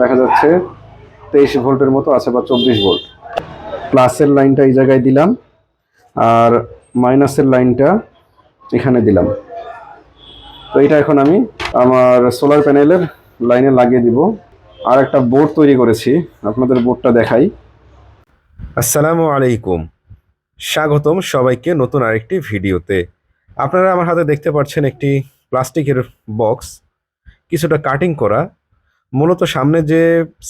দেখা যাচ্ছে তেইশ ভোল্টের মতো আছে বা চব্বিশ ভোল্ট। প্লাসের লাইনটা এই জায়গায় দিলাম আর মাইনাসের লাইনটা এখানে দিলাম। তো এটা এখন আমি আমার সোলার প্যানেলের লাইনে লাগিয়ে দিব। আর একটা বোর্ড তৈরি করেছি, আপনাদের বোর্ডটা দেখাই। আসসালামু আলাইকুম। স্বাগতম সবাইকে নতুন আরেকটি ভিডিওতে। আপনারা আমার হাতে দেখতে পাচ্ছেন একটি প্লাস্টিকের বক্স কিছুটা কাটিং করা। মূলত সামনে যে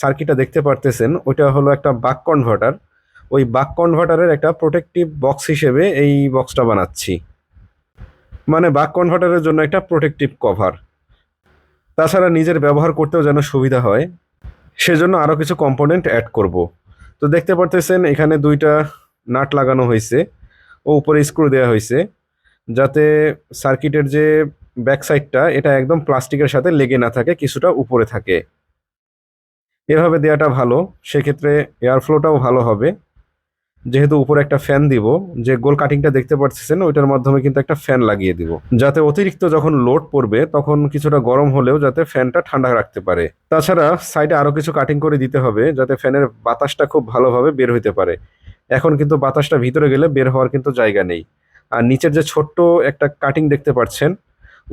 সার্কিটটা দেখতে পারতেছেন, ওইটা হলো একটা বাক কনভার্টার ওই বাক কনভার্টারের একটা প্রোটেক্টিভ বক্স হিসেবে এই বক্সটা বানাচ্ছি। মানে বাক কনভার্টারের জন্য একটা প্রোটেক্টিভ কভার তাছাড়া নিজের ব্যবহার করতেও যেন সুবিধা হয়, সেজন্য আরও কিছু কম্পোনেন্ট অ্যাড করব। তো দেখতে পারতেছেন, এখানে দুইটা নাট লাগানো হয়েছে, ও উপরে স্ক্রু দেওয়া হয়েছে, যাতে সার্কিটের যে ব্যাক সাইডটা এটা একদম প্লাস্টিকের সাথে লেগে না থাকে, কিছুটা উপরে থাকে। এভাবে দেওয়াটা ভালো। সেক্ষেত্রে এয়ার ফ্লোটাও ভালো হবে। যেহেতু উপরে একটা ফ্যান দিব, যে গোল কাটিংটা দেখতে পাচ্ছেন ওইটার মাধ্যমে কিন্তু একটা ফ্যান লাগিয়ে দিব। যাতে অতিরিক্ত যখন লোড পড়বে, তখন কিছুটা গরম হলেও যাতে ফ্যানটা ঠান্ডা রাখতে পারে। তাছাড়া সাইডে আরও কিছু কাটিং করে দিতে হবে, যাতে ফ্যানের বাতাসটা খুব ভালোভাবে বের হইতে পারে। এখন কিন্তু বাতাসটা ভিতরে গেলে বের হওয়ার কিন্তু জায়গা নেই। আর নিচের যে ছোট্ট একটা কাটিং দেখতে পাচ্ছেন,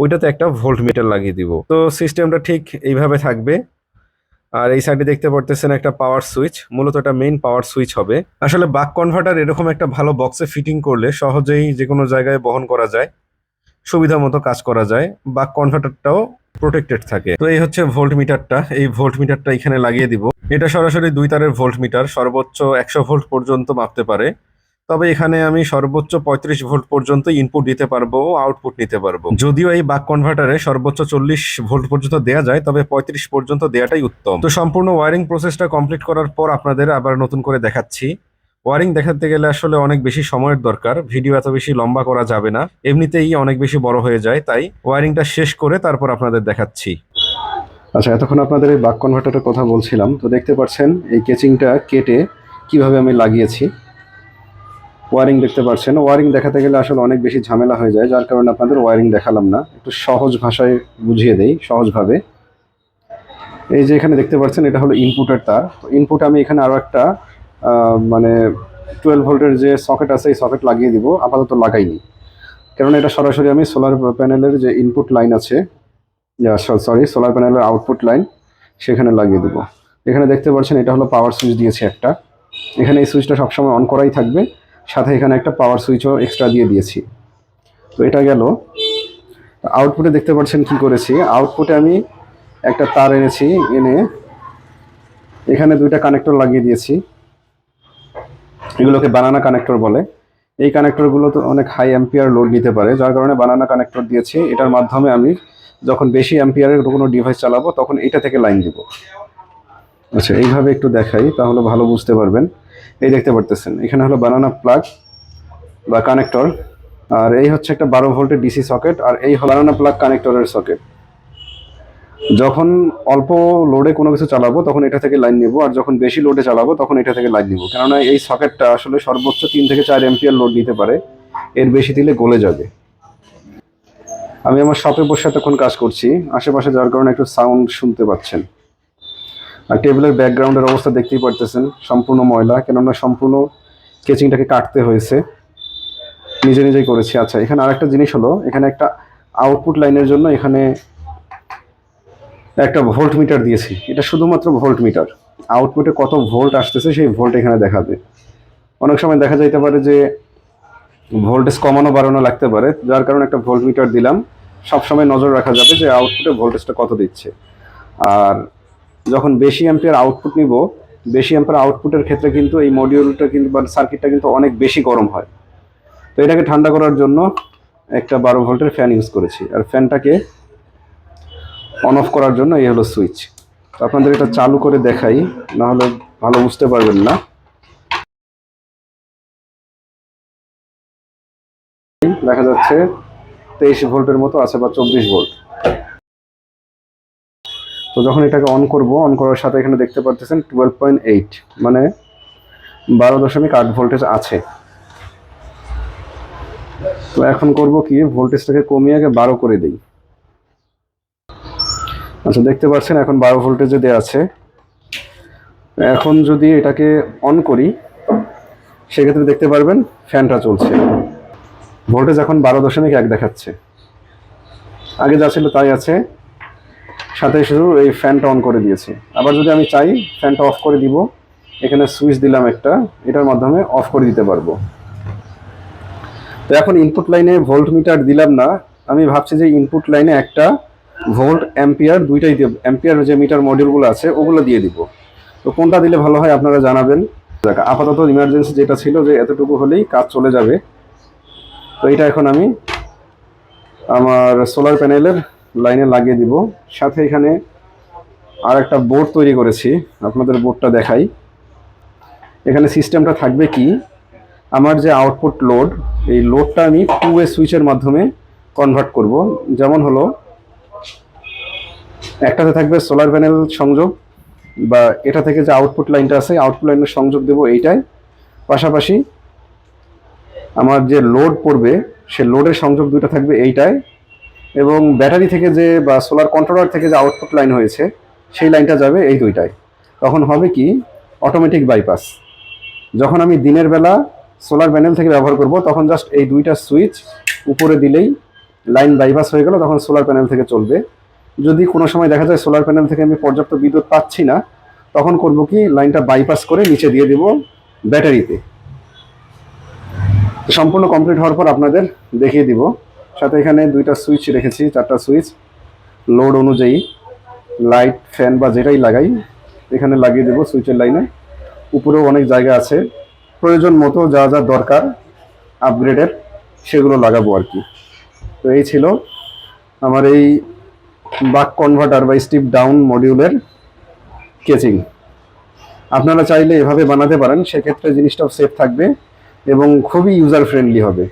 ওইটাতে একটা ভোল্ট মিটার লাগিয়ে দিব। তো সিস্টেমটা ঠিক এইভাবে থাকবে। আর এই সাইডে দেখতে পারতেছেন একটা পাওয়ার সুইচ মূলত এটা মেইন পাওয়ার সুইচ হবে। আসলে বাক কনভার্টার এরকম একটা ভালো বক্সে ফিটিং করলে সহজেই যে কোনো জায়গায় বহন করা যায়, সুবিধা মতো কাজ করা যায়, বাক কনভার্টারটাও প্রোটেক্টেড থাকে। তো এই হচ্ছে ভোল্ট মিটারটা এই ভোল্ট মিটারটা এখানে লাগিয়ে দিব। এটা সরাসরি দুই তারের ভোল্ট মিটার সর্বোচ্চ একশো ভোল্ট পর্যন্ত মাপতে পারে। তবে এখানে আমি সর্বোচ্চ পঁয়ত্রিশ ভোল্ট পর্যন্ত ইনপুট দিতে পারব ও আউটপুট নিতে পারব। যদিও এই বাক কনভার্টারে সর্বোচ্চ চল্লিশ ভোল্ট পর্যন্ত দেওয়া যায়, তবে পঁয়ত্রিশ পর্যন্ত দেওয়াটাই উত্তম। তো সম্পূর্ণ ওয়ারিং প্রসেসটা কমপ্লিট করার পর আপনাদের আবার নতুন করে দেখাচ্ছি। ওয়ারিং দেখাতে গেলে আসলে অনেক বেশি সময়ের দরকার ভিডিও এত বেশি লম্বা করা যাবে না, এমনিতেই অনেক বেশি বড় হয়ে যায়, তাই ওয়ারিংটা শেষ করে তারপর আপনাদের দেখাচ্ছি। আচ্ছা এতক্ষণ আপনাদের এই বাক কনভার্টারের কথা বলছিলাম, তো দেখতে পাচ্ছেন এই কেচিংটা কেটে কীভাবে আমি লাগিয়েছি। ওয়ারিং দেখতে পাচ্ছেন। ওয়ারিং দেখাতে গেলে আসলে অনেক বেশি ঝামেলা হয়ে যায়, যার কারণে আপনাদের ওয়ারিং দেখালাম না। একটু সহজ ভাষায় বুঝিয়ে দেই, সহজভাবে। এই যে এখানে দেখতে পাচ্ছেন, এটা হলো ইনপুটের তার। ইনপুট আমি এখানে আরও একটা মানে টুয়েলভ ভোল্টের যে সকেট আছে, এই সকেট লাগিয়ে দিব। আপাতত লাগাইনি। কারণ এটা সরাসরি আমি সোলার প্যানেলের যে ইনপুট লাইন আছে সরি সোলার প্যানেলের আউটপুট লাইন সেখানে লাগিয়ে দেবো। এখানে দেখতে পাচ্ছেন, এটা হলো পাওয়ার সুইচ দিয়েছে একটা। এখানে এই সুইচটা সবসময় অন করাই থাকবে। সাথে এখানে একটা পাওয়ার সুইচও এক্সট্রা দিয়ে দিয়েছি। তো এটা গেল। আউটপুটে দেখতে পাচ্ছেন কি করেছি? আউটপুটে আমি একটা তার এনেছি, এনে এখানে দুইটা কানেক্টর লাগিয়ে দিয়েছি। এগুলোকে বানানা কানেক্টর বলে। এই কানেক্টরগুলো তো অনেক হাই অ্যাম্পিয়ার লোড নিতে পারে। যার কারণে বানানা কানেক্টর দিয়েছি। এটার মাধ্যমে আমি যখন বেশি অ্যাম্পিয়ারের কোনো ডিভাইস চালাবো, তখন এটা থেকে লাইন দিব। আচ্ছা এইভাবে একটু দেখাই, তাহলে ভালো বুঝতে পারবেন। এই দেখতে পারতেছেন। এখানে হলো বানানা প্লাগ বা কানেক্টর আর এই হচ্ছে একটা বারো ভোল্টের ডিসি সকেট আর এই বানানা প্লাগ কানেক্টরের সকেট যখন অল্প লোডে কোনো কিছু চালাবো, তখন এটা থেকে লাইন নিব, আর যখন বেশি লোডে চালাবো, তখন এটা থেকে লাইন নিব। কেননা এই সকেটটা আসলে সর্বোচ্চ তিন থেকে চার এম্পিয়ার লোড নিতে পারে, এর বেশি দিলে গলে যাবে। আমি আমার শপে বসে তখন কাজ করছি। আশেপাশে যার কারণে একটু সাউন্ড শুনতে পাচ্ছেন। আর টেবিলের ব্যাকগ্রাউন্ডের অবস্থা দেখতেই পারতেছেন, সম্পূর্ণ ময়লা, কেননা সম্পূর্ণ কেচিংটাকে কাটতে হয়েছে। নিজে নিজেই করেছি। আচ্ছা এখানে আরেকটা জিনিস হলো, এখানে একটা আউটপুট লাইনের জন্য এখানে একটা ভোল্ট মিটার দিয়েছি। এটা শুধুমাত্র ভোল্ট মিটার আউটপুটে কত ভোল্ট আসতেছে সেই ভোল্ট এখানে দেখাবে। অনেক সময় দেখা যাইতে পারে যে ভোল্টেজ কমানো, বাড়ানো লাগতে পারে। যার কারণে একটা ভোল্ট মিটার দিলাম। সবসময় নজর রাখা যাবে যে আউটপুটে ভোল্টেজটা কত দিচ্ছে। আর যখন বেশি অ্যাম্পিয়ার আউটপুট নিব, বেশি অ্যাম্পিয়ার আউটপুটের ক্ষেত্রে কিন্তু এই মডিউলটা কিন্তু বা সার্কিটটা কিন্তু অনেক বেশি গরম হয়। তো এটাকে ঠান্ডা করার জন্য একটা বারো ভোল্টের ফ্যান ইউজ করেছি। আর ফ্যানটাকে অন অফ করার জন্য এই হলো সুইচ আপনাদের এটা চালু করে দেখাই, না হলে ভালো বুঝতে পারবেন না। দেখা যাচ্ছে তেইশ ভোল্টের মতো আছে বা চব্বিশ ভোল্ট। তো যখন এটাকে অন করব অন করার সাথে এখানে দেখতে পাচ্ছেন টুয়েলভ পয়েন্ট এইট মানে বারো দশমিক আট ভোল্টেজ আছে। তো এখন করব কি ভোল্টেজটাকে কমিয়ে আগে বারো করে দিই। আচ্ছা দেখতে পাচ্ছেন এখন বারো ভোল্টেজে দেওয়া আছে। এখন যদি এটাকে অন করি, সেক্ষেত্রে দেখতে পারবেন ফ্যানটা চলছে। ভোল্টেজ এখন বারো দশমিক এক দেখাচ্ছে। আগে যা ছিল তাই আছে। সাথে শুধু এই ফ্যানটা অন করে দিয়েছে। আবার যদি আমি চাই ফ্যানটা অফ করে দিব। এখানে সুইচ দিলাম একটা এটার মাধ্যমে অফ করে দিতে পারব। তো এখন ইনপুট লাইনে ভোল্ট মিটার দিলাম না। আমি ভাবছি যে ইনপুট লাইনে একটা ভোল্ট অ্যাম্পিয়ার দুইটাই দিব অ্যাম্পিয়ার যে মিটার মডিউলগুলো আছে ওগুলো দিয়ে দিব। তো কোনটা দিলে ভালো হয় আপনারা জানাবেন। দেখ, আপাতত ইমার্জেন্সি যেটা ছিল যে এতটুকু হলেই কাজ চলে যাবে। তো এটা এখন আমি আমার সোলার প্যানেলের লাইনে লাগিয়ে দিব। সাথে এখানে আর একটা বোর্ড তৈরি করেছি, আপনাদের বোর্ডটা দেখাই। এখানে সিস্টেমটা থাকবে কি, আমার যে আউটপুট লোড, এই লোডটা আমি টু ওয়ে সুইচের মাধ্যমে কনভার্ট করব। যেমন হলো, একটাতে থাকবে সোলার প্যানেল সংযোগ, বা এটা থেকে যে আউটপুট লাইনটা আছে আউটপুট লাইনের সংযোগ দেব এইটাই। পাশাপাশি আমার যে লোড পড়বে, সে লোডের সংযোগ দুটো থাকবে এইটায় এবং ব্যাটারি থেকে যে বা সোলার কন্ট্রোলার থেকে যে আউটপুট লাইন হয়েছে, সেই লাইনটা যাবে এই দুইটায়। তখন হবে কি? অটোমেটিক বাইপাস যখন আমি দিনের বেলা সোলার প্যানেল থেকে ব্যবহার করব, তখন জাস্ট এই দুইটা সুইচ উপরে দিলেই লাইন বাইপাস হয়ে গেল, তখন সোলার প্যানেল থেকে চলবে। যদি কোনো সময় দেখা যায় সোলার প্যানেল থেকে আমি পর্যাপ্ত বিদ্যুৎ পাচ্ছি না, তখন করব কি? লাইনটা বাইপাস করে নিচে দিয়ে দেব ব্যাটারিতে। সম্পূর্ণ কমপ্লিট হওয়ার পর আপনাদের দেখিয়ে দিব। সাথে এখানে দুইটা সুইচ রেখেছি, চারটা সুইচ লোড অনুযায়ী লাইট ফ্যান বা যেটাই লাগাই, এখানে লাগিয়ে দেবো সুইচের লাইনে উপরেও অনেক জায়গা আছে। প্রয়োজন মতো যা যা দরকার আপগ্রেডের সেগুলো লাগাবো আর কি। তো এই ছিল আমার এই বাক কনভার্টার বা স্টিপ ডাউন মডিউলের কেচিং আপনারা চাইলে এভাবে বানাতে পারেন, সেক্ষেত্রে জিনিসটাও সেফ থাকবে এবং খুবই ইউজার ফ্রেন্ডলি হবে।